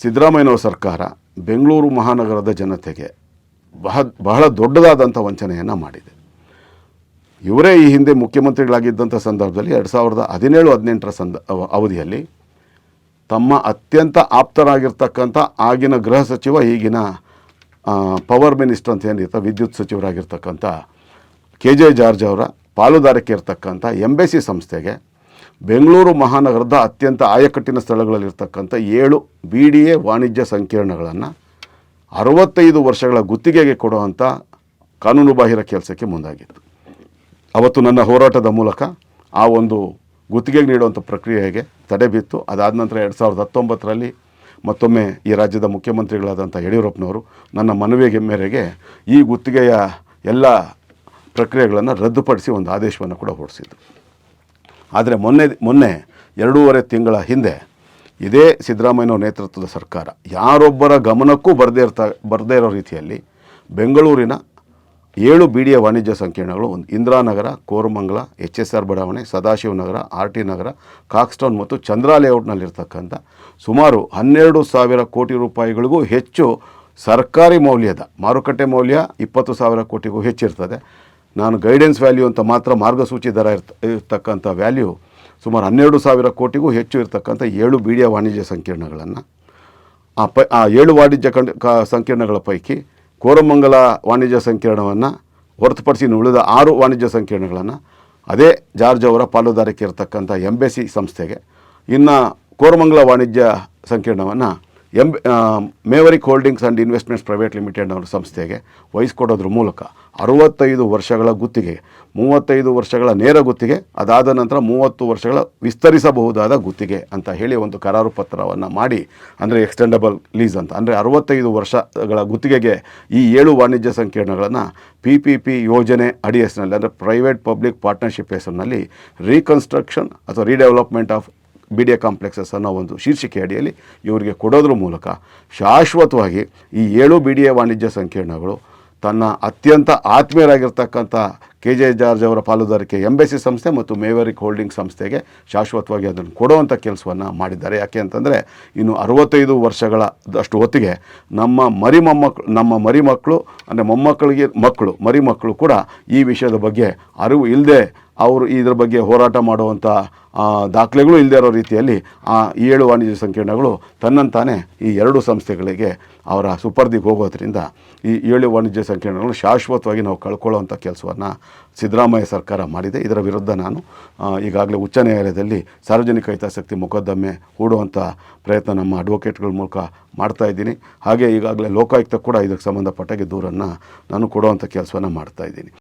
ಸಿದ್ದರಾಮಯ್ಯನವರ ಸರ್ಕಾರ ಬೆಂಗಳೂರು ಮಹಾನಗರದ ಜನತೆಗೆ ಬಹ, ಬಹಳ ದೊಡ್ಡದಾದಂಥ ವಂಚನೆಯನ್ನು ಮಾಡಿದೆ. ಇವರೇ ಈ ಹಿಂದೆ ಮುಖ್ಯಮಂತ್ರಿಗಳಾಗಿದ್ದಂಥ ಸಂದರ್ಭದಲ್ಲಿ ಎರಡು ಸಾವಿರದ ಹದಿನೇಳು, ಹದಿನೆಂಟರ ಸಂದ ಅವಧಿಯಲ್ಲಿ ತಮ್ಮ ಅತ್ಯಂತ ಆಪ್ತರಾಗಿರ್ತಕ್ಕಂಥ ಆಗಿನ ಗೃಹ ಸಚಿವ, ಈಗಿನ ಪವರ್ ಮಿನಿಸ್ಟರ್ ಅಂತ ಏನಿರ್ತ ವಿದ್ಯುತ್ ಸಚಿವರಾಗಿರ್ತಕ್ಕಂಥ ಕೆ ಜೆ ಜಾರ್ಜ್ ಅವರ ಪಾಲುದಾರಿಕೆ ಇರತಕ್ಕಂಥ ಎಂಬೆಸಿ ಸಂಸ್ಥೆಗೆ ಬೆಂಗಳೂರು ಮಹಾನಗರದ ಅತ್ಯಂತ ಆಯಕಟ್ಟಿನ ಸ್ಥಳಗಳಲ್ಲಿರ್ತಕ್ಕಂಥ ಏಳು ಬಿ ಡಿ ಎ ವಾಣಿಜ್ಯ ಸಂಕೀರ್ಣಗಳನ್ನು ಅರವತ್ತೈದು ವರ್ಷಗಳ ಗುತ್ತಿಗೆಗೆ ಕೊಡುವಂಥ ಕಾನೂನುಬಾಹಿರ ಕೆಲಸಕ್ಕೆ ಮುಂದಾಗಿತ್ತು. ಅವತ್ತು ನನ್ನ ಹೋರಾಟದ ಮೂಲಕ ಆ ಒಂದು ಗುತ್ತಿಗೆಗೆ ನೀಡುವಂಥ ಪ್ರಕ್ರಿಯೆಗೆ ತಡೆ ಬಿತ್ತು ಅದಾದ ನಂತರ ಎರಡು ಸಾವಿರದ ಹತ್ತೊಂಬತ್ತರಲ್ಲಿ ಮತ್ತೊಮ್ಮೆ ಈ ರಾಜ್ಯದ ಮುಖ್ಯಮಂತ್ರಿಗಳಾದಂಥ ಯಡಿಯೂರಪ್ಪನವರು ನನ್ನ ಮನವಿಗೆ ಮೇರೆಗೆ ಈ ಗುತ್ತಿಗೆಯ ಎಲ್ಲ ಪ್ರಕ್ರಿಯೆಗಳನ್ನು ರದ್ದುಪಡಿಸಿ ಒಂದು ಆದೇಶವನ್ನು ಕೂಡ ಹೊರಡಿಸಿದ್ರು. ಆದರೆ ಮೊನ್ನೆ ಮೊನ್ನೆ ಎರಡೂವರೆ ತಿಂಗಳ ಹಿಂದೆ ಇದೇ ಸಿದ್ದರಾಮಯ್ಯನವ್ರ ನೇತೃತ್ವದ ಸರ್ಕಾರ ಯಾರೊಬ್ಬರ ಗಮನಕ್ಕೂ ಬರದೇ ಇರ್ತಾ, ಬರದೇ ಇರೋ ರೀತಿಯಲ್ಲಿ ಬೆಂಗಳೂರಿನ ಏಳು ಬಿ ಡಿ ಎ ವಾಣಿಜ್ಯ ಸಂಕೀರ್ಣಗಳು, ಒಂದು Indiranagar, Koramangala, H S R ಬಡಾವಣೆ, Sadashivanagar, R T Nagar, Cox Town ಮತ್ತು ಚಂದ್ರ ಲೇಔಟ್ನಲ್ಲಿರ್ತಕ್ಕಂಥ ಸುಮಾರು ಹನ್ನೆರಡು ಸಾವಿರ ಕೋಟಿ ರೂಪಾಯಿಗಳಿಗೂ ಹೆಚ್ಚು ಸರ್ಕಾರಿ ಮೌಲ್ಯದ ಮಾರುಕಟ್ಟೆ ಮೌಲ್ಯ ಇಪ್ಪತ್ತು ಸಾವಿರ ಕೋಟಿಗೂ ಹೆಚ್ಚಿರ್ತದೆ. ನಾನು ಗೈಡೆನ್ಸ್ ವ್ಯಾಲ್ಯೂ ಅಂತ ಮಾತ್ರ ಮಾರ್ಗಸೂಚಿ ದರ ಇರ್ತ, ಇರ್ತಕ್ಕಂಥ ವ್ಯಾಲ್ಯೂ ಸುಮಾರು ಹನ್ನೆರಡು ಸಾವಿರ ಕೋಟಿಗೂ ಹೆಚ್ಚು ಇರತಕ್ಕಂಥ ಏಳು ಬೀಡಿಯ ವಾಣಿಜ್ಯ ಸಂಕೀರ್ಣಗಳನ್ನು. ಆ ಪೈ, ಆ ಏಳು ವಾಣಿಜ್ಯ ಕಂಡ, ಕ, ಸಂಕೀರ್ಣಗಳ ಪೈಕಿ ಕೋರಮಂಗಲ ವಾಣಿಜ್ಯ ಸಂಕೀರ್ಣವನ್ನು ಹೊರತುಪಡಿಸಿ ಉಳಿದ ಆರು ವಾಣಿಜ್ಯ ಸಂಕೀರ್ಣಗಳನ್ನು ಅದೇ ಜಾರ್ಜ್ ಅವರ ಪಾಲುದಾರಿಕೆ ಇರತಕ್ಕಂಥ ಎಂಬೆಸಿ ಸಂಸ್ಥೆಗೆ ಇನ್ನು ಕೋರಮಂಗಲ ವಾಣಿಜ್ಯ ಸಂಕೀರ್ಣವನ್ನು M Maverick Holdings and Investments Private Limited ಅವರ ಸಂಸ್ಥೆಗೆ ವಹಿಸ್ಕೊಡೋದ್ರ ಮೂಲಕ ಅರುವತ್ತೈದು ವರ್ಷಗಳ ಗುತ್ತಿಗೆ, ಮೂವತ್ತೈದು ವರ್ಷಗಳ ನೇರ ಗುತ್ತಿಗೆ, ಅದಾದ ನಂತರ ಮೂವತ್ತು ವರ್ಷಗಳ ವಿಸ್ತರಿಸಬಹುದಾದ ಗುತ್ತಿಗೆ ಅಂತ ಹೇಳಿ ಒಂದು ಕರಾರು ಪತ್ರವನ್ನು ಮಾಡಿ, ಅಂದರೆ ಎಕ್ಸ್ಟೆಂಡಬಲ್ ಲೀಸ್ ಅಂತ. ಅಂದರೆ ಅರುವತ್ತೈದು ವರ್ಷಗಳ ಗುತ್ತಿಗೆಗೆ ಈ ಏಳು ವಾಣಿಜ್ಯ ಸಂಕೀರ್ಣಗಳನ್ನು ಪಿ ಪಿ ಪಿ ಯೋಜನೆ ಅಡಿ ಹೆಸರಿನಲ್ಲಿ ಅಂದರೆ ಪ್ರೈವೇಟ್ ಪಬ್ಲಿಕ್ ಪಾರ್ಟ್ನರ್ಶಿಪ್ ಹೆಸರಿನಲ್ಲಿ ರೀಕನ್ಸ್ಟ್ರಕ್ಷನ್ ಅಥವಾ ರೀಡೆವಲಪ್ಮೆಂಟ್ ಆಫ್ ಬಿ ಕಾಂಪ್ಲೆಕ್ಸಸ್ ಅನ್ನೋ ಒಂದು ಶೀರ್ಷಿಕೆ ಅಡಿಯಲ್ಲಿ ಇವರಿಗೆ ಕೊಡೋದ್ರ ಮೂಲಕ ಶಾಶ್ವತವಾಗಿ ಈ ಏಳು ಬಿ ಡಿ ವಾಣಿಜ್ಯ ಸಂಕೀರ್ಣಗಳು ತನ್ನ ಅತ್ಯಂತ ಆತ್ಮೀಯರಾಗಿರ್ತಕ್ಕಂಥ ಕೆ ಜೆ ಜಾರ್ಜ್ ಅವರ ಪಾಲುದಾರಿಕೆ ಎಂಬೆಸಿ ಸಂಸ್ಥೆ ಮತ್ತು ಮೇವರಿಕ್ ಹೋಲ್ಡಿಂಗ್ ಸಂಸ್ಥೆಗೆ ಶಾಶ್ವತವಾಗಿ ಅದನ್ನು ಕೊಡುವಂಥ ಕೆಲಸವನ್ನು ಮಾಡಿದ್ದಾರೆ. ಯಾಕೆ ಅಂತಂದರೆ ಇನ್ನು ಅರವತ್ತೈದು ವರ್ಷಗಳ ಅಷ್ಟು ಹೊತ್ತಿಗೆ ನಮ್ಮ ಮರಿ ಮೊಮ್ಮಕ್ಳು ನಮ್ಮ ಮರಿ ಮಕ್ಕಳು, ಅಂದರೆ ಮೊಮ್ಮಕ್ಕಳಿಗೆ ಮಕ್ಕಳು, ಮರಿ ಮಕ್ಕಳು ಕೂಡ ಈ ವಿಷಯದ ಬಗ್ಗೆ ಅರಿವು ಇಲ್ಲದೆ ಅವರು ಇದ್ರ ಬಗ್ಗೆ ಹೋರಾಟ ಮಾಡುವಂಥ ದಾಖಲೆಗಳು ಇಲ್ಲದೇ ಇರೋ ರೀತಿಯಲ್ಲಿ ಆ ಏಳು ವಾಣಿಜ್ಯ ಸಂಕೀರ್ಣಗಳು ತನ್ನಂತಾನೆ ಈ ಎರಡು ಸಂಸ್ಥೆಗಳಿಗೆ ಅವರ ಸುಪರ್ದಿಗೆ ಹೋಗೋದ್ರಿಂದ ಈ ಏಳು ವಾಣಿಜ್ಯ ಸಂಕೀರ್ಣಗಳು ಶಾಶ್ವತವಾಗಿ ನಾವು ಕಳ್ಕೊಳ್ಳೋವಂಥ ಕೆಲಸವನ್ನು ಸಿದ್ದರಾಮಯ್ಯ ಸರ್ಕಾರ ಮಾಡಿದೆ. ಇದರ ವಿರುದ್ಧ ನಾನು ಈಗಾಗಲೇ ಉಚ್ಚ ನ್ಯಾಯಾಲಯದಲ್ಲಿ ಸಾರ್ವಜನಿಕ ಹಿತಾಸಕ್ತಿ ಮೊಕದ್ದಮೆ ಹೂಡುವಂಥ ಪ್ರಯತ್ನ ನಮ್ಮ ಅಡ್ವೊಕೇಟ್ಗಳ ಮೂಲಕ ಮಾಡ್ತಾ ಇದ್ದೀನಿ. ಹಾಗೆ ಈಗಾಗಲೇ ಲೋಕಾಯುಕ್ತ ಕೂಡ ಇದಕ್ಕೆ ಸಂಬಂಧಪಟ್ಟಾಗಿ ದೂರನ್ನು ನಾನು ಕೊಡುವಂಥ ಕೆಲಸವನ್ನು ಮಾಡ್ತಾ ಇದ್ದೀನಿ.